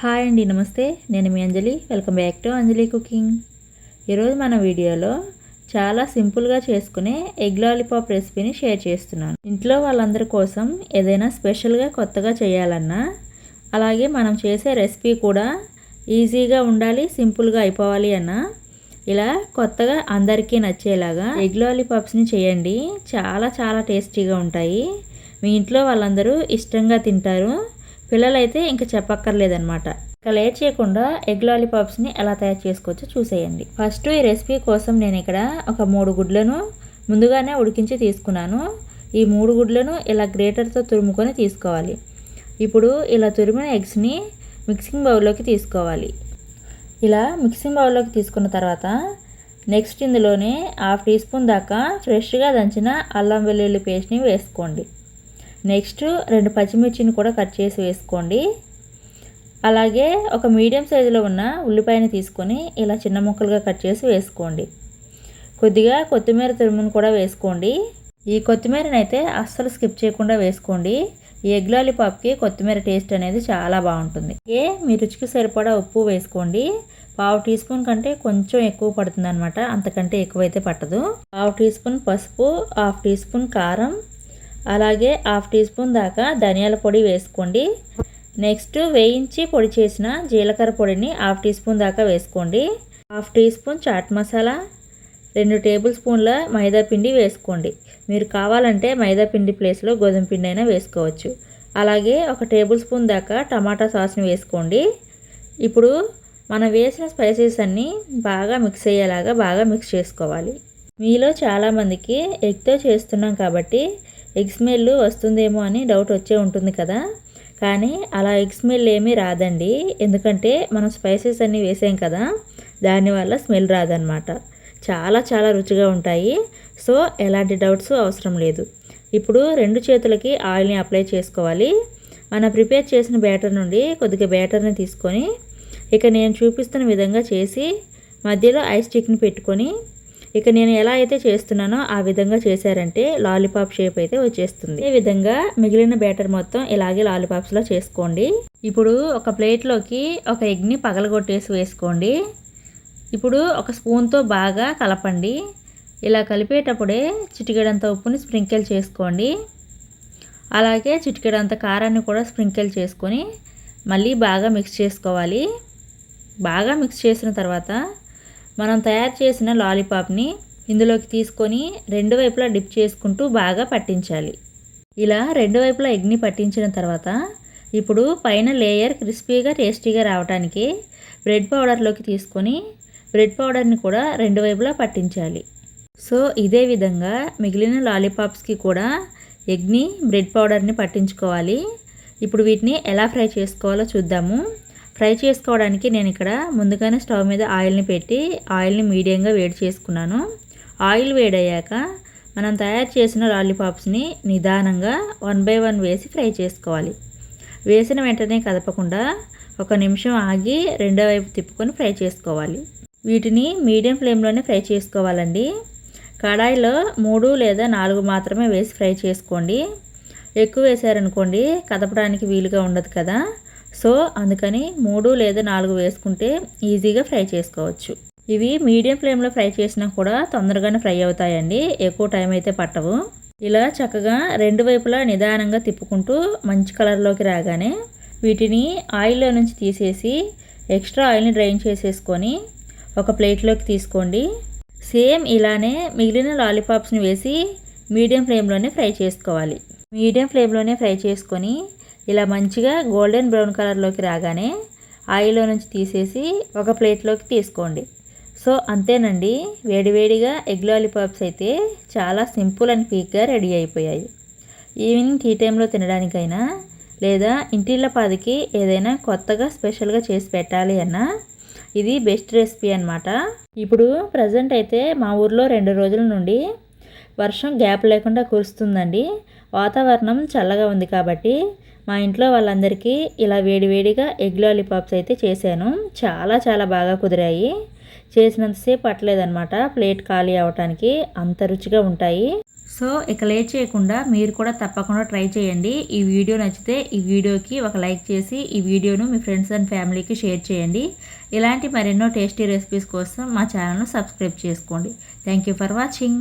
Hi అండి నమస్తే. నేను మీ Anjali. Welcome back to Anjali cooking. ఈరోజు మన వీడియోలో చాలా సింపుల్గా చేసుకునే ఎగ్ లాలీపాప్ రెసిపీని షేర్ చేస్తున్నాను. ఇంట్లో వాళ్ళందరి కోసం ఏదైనా స్పెషల్గా కొత్తగా చేయాలన్నా అలాగే మనం చేసే రెసిపీ కూడా ఈజీగా ఉండాలి సింపుల్గా అయిపోవాలి అన్నా ఇలా కొత్తగా అందరికీ నచ్చేలాగా ఎగ్ లాలీపాప్స్ని చేయండి. చాలా చాలా టేస్టీగా ఉంటాయి. మీ ఇంట్లో వాళ్ళందరూ ఇష్టంగా తింటారు. పిల్లలైతే ఇంకా చెప్పక్కర్లేదనమాట ఇక లేట్ చేయకుండా ఎగ్ లాలీపాప్స్ని ఎలా తయారు చేసుకోవచ్చో చూసేయండి. ఫస్ట్ ఈ రెసిపీ కోసం నేను ఇక్కడ ఒక మూడు గుడ్లను ముందుగానే ఉడికించి తీసుకున్నాను. ఈ మూడు గుడ్లను ఇలా గ్రేటర్తో తురుముకొని తీసుకోవాలి. ఇప్పుడు ఇలా తురిమిన ఎగ్స్ని మిక్సింగ్ బౌల్లోకి తీసుకోవాలి. ఇలా మిక్సింగ్ బౌల్లోకి తీసుకున్న తర్వాత నెక్స్ట్ ఇందులోనే హాఫ్ టీ స్పూన్ దాకా ఫ్రెష్గా దంచిన అల్లం వెల్లుల్లి పేస్ట్ని వేసుకోండి. నెక్స్ట్ రెండు పచ్చిమిర్చిని కూడా కట్ చేసి వేసుకోండి. అలాగే ఒక మీడియం సైజులో ఉన్న ఉల్లిపాయని తీసుకొని ఇలా చిన్న ముక్కలుగా కట్ చేసి వేసుకోండి. కొద్దిగా కొత్తిమీర తురుమును కూడా వేసుకోండి. ఈ కొత్తిమీరని అయితే అస్సలు స్కిప్ చేయకుండా వేసుకోండి. ఈ ఎగ్ లాలీపాప్కి కొత్తిమీర టేస్ట్ అనేది చాలా బాగుంటుంది. ఏ మీ రుచికి సరిపడా ఉప్పు వేసుకోండి. పావు టీ స్పూన్ కంటే కొంచెం ఎక్కువ పడుతుంది అనమాట అంతకంటే ఎక్కువైతే పట్టదు. పావు టీ స్పూన్ పసుపు హాఫ్ టీ స్పూన్ కారం అలాగే హాఫ్ టీ స్పూన్ దాకా ధనియాల పొడి వేసుకోండి. నెక్స్ట్ వేయించి పొడి చేసిన జీలకర్ర పొడిని హాఫ్ టీ స్పూన్ దాకా వేసుకోండి. Half teaspoon chaat masala రెండు టేబుల్ స్పూన్ల మైదా పిండి వేసుకోండి. మీరు కావాలంటే మైదా పిండి ప్లేస్లో గోధుమ పిండి అయినా వేసుకోవచ్చు. అలాగే ఒక టేబుల్ స్పూన్ దాకా టమాటా సాస్ని వేసుకోండి. ఇప్పుడు మనం వేసిన స్పైసెస్ అన్నీ బాగా మిక్స్ అయ్యేలాగా బాగా మిక్స్ చేసుకోవాలి. మీలో చాలామందికి ఎగ్తో చేస్తున్నాం కాబట్టి ఎగ్ స్మెల్ వస్తుందేమో అని డౌట్ వచ్చే ఉంటుంది కదా. కానీ అలా ఎగ్ స్మెల్ ఏమీ రాదండి. ఎందుకంటే మనం స్పైసెస్ అన్నీ వేసాం కదా దానివల్ల స్మెల్ రాదనమాట చాలా చాలా రుచిగా ఉంటాయి. సో ఎలాంటి డౌట్స్ అవసరం లేదు. ఇప్పుడు రెండు చేతులకి ఆయిల్ని అప్లై చేసుకోవాలి. మనం ప్రిపేర్ చేసిన బ్యాటర్ నుండి కొద్దిగా బ్యాటర్ని తీసుకొని ఇక నేను చూపిస్తున్న విధంగా చేసి మధ్యలో ఐస్ స్టిక్ని పెట్టుకొని ఇక నేను ఎలా అయితే చేస్తున్నానో ఆ విధంగా చేశారంటే లాలీపాప్ షేప్ అయితే వచ్చేస్తుంది. ఈ విధంగా మిగిలిన బ్యాటర్ మొత్తం ఇలాగే లాలీపాప్స్లో చేసుకోండి. ఇప్పుడు ఒక ప్లేట్లోకి ఒక ఎగ్ని పగలగొట్టేసి వేసుకోండి. ఇప్పుడు ఒక స్పూన్తో బాగా కలపండి. ఇలా కలిపేటప్పుడే చిటికెడంత ఉప్పుని స్ప్రింకిల్ చేసుకోండి. అలాగే చిటికెడంత కారాన్ని కూడా స్ప్రింకిల్ చేసుకొని మళ్ళీ బాగా మిక్స్ చేసుకోవాలి. బాగా మిక్స్ చేసిన తర్వాత మనం తయారు చేసిన లాలీపాప్ని ఇందులోకి తీసుకొని రెండు వైపులా డిప్ చేసుకుంటూ బాగా పట్టించాలి. ఇలా రెండు వైపులా ఎగ్ని పట్టించిన తర్వాత ఇప్పుడు పైన లేయర్ క్రిస్పీగా టేస్టీగా రావడానికి బ్రెడ్ పౌడర్లోకి తీసుకొని బ్రెడ్ పౌడర్ని కూడా రెండు వైపులా పట్టించాలి. సో ఇదే విధంగా మిగిలిన లాలీపాప్స్కి కూడా ఎగ్ని బ్రెడ్ పౌడర్ని పట్టించుకోవాలి. ఇప్పుడు వీటిని ఎలా ఫ్రై చేసుకోవాలో చూద్దాము. ఫ్రై చేసుకోవడానికి నేను ఇక్కడ ముందుగానే స్టవ్ మీద ఆయిల్ని పెట్టి ఆయిల్ని మీడియంగా వేడి చేసుకున్నాను. ఆయిల్ వేడయ్యాక మనం తయారు చేసిన లాలీపాప్స్ని నిదానంగా వన్ బై వన్ వేసి ఫ్రై చేసుకోవాలి. వేసిన వెంటనే కదపకుండా ఒక నిమిషం ఆగి రెండో వైపు తిప్పుకొని ఫ్రై చేసుకోవాలి. వీటిని మీడియం ఫ్లేమ్లోనే ఫ్రై చేసుకోవాలండి. కడాయిలో మూడు లేదా నాలుగు మాత్రమే వేసి ఫ్రై చేసుకోండి. ఎక్కువ వేసారనుకోండి కదపడానికి వీలుగా ఉండదు కదా. సో అందుకని మూడు లేదా నాలుగు వేసుకుంటే ఈజీగా ఫ్రై చేసుకోవచ్చు. ఇవి మీడియం ఫ్లేమ్లో ఫ్రై చేసినా కూడా తొందరగానే ఫ్రై అవుతాయండి. ఎక్కువ టైం అయితే పట్టవు. ఇలా చక్కగా రెండు వైపులా నిదానంగా తిప్పుకుంటూ మంచి కలర్లోకి రాగానే వీటిని ఆయిల్లో నుంచి తీసేసి ఎక్స్ట్రా ఆయిల్ని డ్రైన్ చేసేసుకొని ఒక ప్లేట్లోకి తీసుకోండి. సేమ్ ఇలానే మిగిలిన లాలీపాప్స్ని వేసి మీడియం ఫ్లేమ్లోనే ఫ్రై చేసుకోవాలి. మీడియం ఫ్లేమ్లోనే ఫ్రై చేసుకొని ఇలా మంచిగా గోల్డెన్ బ్రౌన్ కలర్లోకి రాగానే ఆయిల్లో నుంచి తీసేసి ఒక ప్లేట్లోకి తీసుకోండి. సో అంతేనండి. వేడివేడిగా ఎగ్ లాలీపాప్స్ అయితే చాలా సింపుల్ అండ్ క్విక్గా రెడీ అయిపోయాయి. ఈవినింగ్ టీ టైంలో తినడానికైనా లేదా ఇంటిళ్ళ పాదికి ఏదైనా కొత్తగా స్పెషల్గా చేసి పెట్టాలి అన్నా ఇది బెస్ట్ రెసిపీ అనమాట ఇప్పుడు ప్రజెంట్ అయితే మా ఊర్లో రెండు రోజుల నుండి వర్షం గ్యాప్ లేకుండా కురుస్తుందండి. వాతావరణం చల్లగా ఉంది కాబట్టి మా ఇంట్లో వాళ్ళందరికీ ఇలా వేడివేడిగా ఎగ్ లాలీపాప్స్ అయితే చేశాను. చాలా చాలా బాగా కుదిరాయి. చేసినంతసేపు పట్టలేదనమాట ప్లేట్ ఖాళీ అవటానికి అంత రుచిగా ఉంటాయి. సో ఇక లేట్ చేయకుండా మీరు కూడా తప్పకుండా ట్రై చేయండి. ఈ వీడియో నచ్చితే ఈ వీడియోకి ఒక లైక్ చేసి ఈ వీడియోను మీ ఫ్రెండ్స్ అండ్ ఫ్యామిలీకి షేర్ చేయండి. ఇలాంటి మరెన్నో టేస్టీ రెసిపీస్ కోసం మా ఛానల్ను సబ్స్క్రైబ్ చేసుకోండి. Thank you for watching.